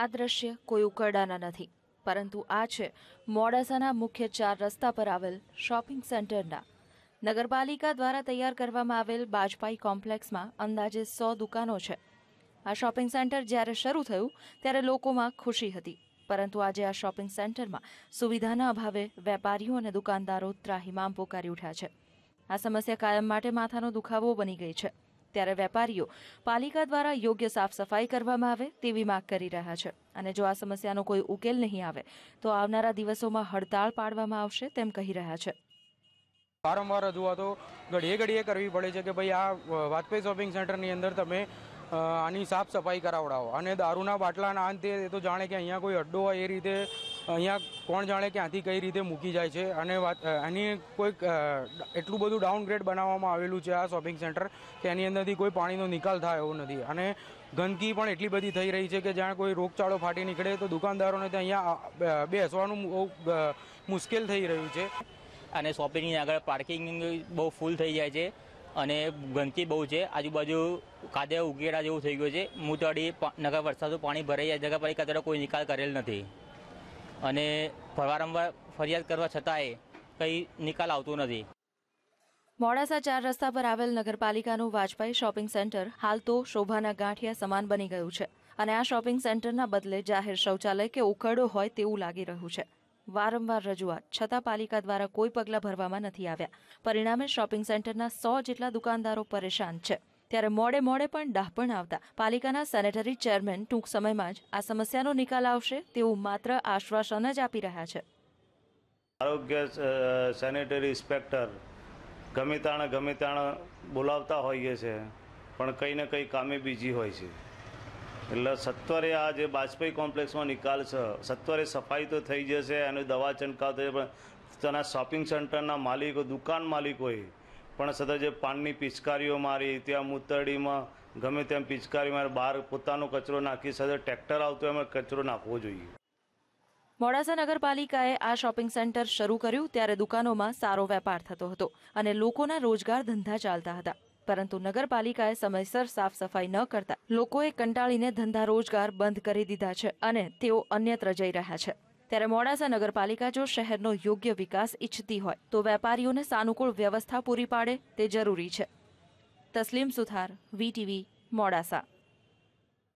આ દ્રશ્ય કોઈ ઉકરડાના નથી. પરંતુ આ છે મોડાસાના મુખ્ય ચાર રસ્તા પર આવેલ શોપિંગ સેન્ટરના. નગરપાલિકા દ્વારા તૈયાર કરવામાં આવેલ બાજપાઈ કોમ્પ્લેક્સમાં અંદાજે સો દુકાનો છે. આ શોપિંગ સેન્ટર જ્યારે શરૂ થયું ત્યારે લોકોમાં ખુશી હતી. પરંતુ આજે આ શોપિંગ સેન્ટરમાં સુવિધાના અભાવે વેપારીઓ અને દુકાનદારો ત્રાહિમામ પોકારી ઉઠ્યા છે. આ સમસ્યા કાયમ માટે માથાનો દુખાવો બની ગઈ છે. ત્યારે વેપારીઓ પાલિકા દ્વારા યોગ્ય સાફ સફાઈ કરવામાં આવે તેવી માંગ કરી રહ્યા છે. અને જો આ સમસ્યાનો કોઈ ઉકેલ નહીં આવે, તો આવનારા દિવસોમાં હડતાળ પાડવામાં આવશે તેમ કહી રહ્યા છે. વારંવાર રજૂઆતો ઘડીએ ઘડીએ કરવી પડે છે કે ભાઈ આ વાજપેયી શોપિંગ સેન્ટરની અંદર તમે આની સાફ સફાઈ કરાવડાવો. અને દારૂના બાટલાના અંતે એ તો જાણે કે અહીંયા કોઈ અડ્ડો હોય એ રીતે અહીંયા કોણ જાણે ક્યાંથી કઈ રીતે મૂકી જાય છે અને વાત એની કોઈક એટલું બધું ડાઉનગ્રેડ બનાવવામાં આવેલું છે આ શોપિંગ સેન્ટર કે એની અંદરથી કોઈ પાણીનો નિકાલ થાય એવો નથી. અને ગંદકી પણ એટલી બધી થઈ રહી છે કે જ્યાં કોઈ રોગચાળો ફાટી નીકળે તો દુકાનદારોને ત્યાં અહીંયા બેસવાનું મુશ્કેલ થઈ રહ્યું છે. અને શોપિંગની આગળ પાર્કિંગ બહુ ફૂલ થઈ જાય છે અને ગંદકી બહુ છે. આજુબાજુ કાદે ઉકેડા જેવું થઈ ગયું છે. મૂતળી નગર વરસાદનું પાણી ભરાઈ જાય નગરપાલિકા દ્વારા કોઈ નિકાલ કરેલ નથી. અને વારંવાર ફરિયાદ કરવા છતાંય કંઈ નિકાલ આવતો નથી. મોડાસા ચાર રસ્તા પર આવેલ નગરપાલિકાનું વાજપાઈ શોપિંગ સેન્ટર હાલ તો શોભાના ગાંઠિયા સમાન બની ગયું છે અને આ શોપિંગ સેન્ટરના બદલે જાહેર શૌચાલય કે ઉકરડો હોય તેવું લાગી રહ્યું છે. વારંવાર રજૂઆત, છતાં પાલિકા દ્વારા કોઈ પગલાં ભરવામાં નથી આવ્યા. પરિણામે શોપિંગ સેન્ટરના સો જેટલા દુકાનદારો પરેશાન છે. ત્યારે મોડે મોડે પણ ડાહપણ આવતા. પાલિકાના સેનેટરી ચેરમેન ટૂંક સમયમાં જ આ સમસ્યાનો નિકાલ આવશે તેવું માત્ર આશ્વાસન જ આપી રહ્યા છે. આરોગ્ય સેનેટરી ઇન્સ્પેક્ટર ગમે તાણે ગમે તાણે બોલાવતા હોઈએ છે, પણ કંઈ ને કંઈ કામે બીજી હોય છે. એટલે સત્વરે આ જે બાજપેયી કોમ્પ્લેક્સમાં નિકાલ છે સત્વરે સફાઈ તો થઈ જશે અને દવા છંટકાવ થશે પણ તેના શોપિંગ સેન્ટરના માલિકો, દુકાન માલિકોએ પણ છતાં જે પાનની પિચકારીઓ મારી, ત્યાં મૂતરડીમાં ગમે તેમ પિચકારી મારે, બહાર પોતાનો કચરો નાખી સાથે ટ્રેક્ટર આવતો એમાં કચરો નાખવો જોઈએ. મોડાસા નગરપાલિકાએ આ શોપિંગ સેન્ટર શરૂ કર્યું ત્યારે દુકાનોમાં સારો વેપાર થતો હતો અને લોકોના રોજગાર ધંધા ચાલતા હતા. પરંતુ નગરપાલિકાએ સમયસર સાફ સફાઈ ન કરતા લોકોએ કંટાળીને ધંધા રોજગાર બંધ કરી દીધા છે અને તેઓ અન્યત્ર જઈ રહ્યા છે. ત્યારે મોડાસા નગરપાલિકા જો શહેરનો યોગ્ય વિકાસ ઈચ્છતી હોય, તો વેપારીઓને સાનુકૂળ વ્યવસ્થા પૂરી પાડે તે જરૂરી છે. તસ્લીમ સુથાર વીટીવી મોડાસા.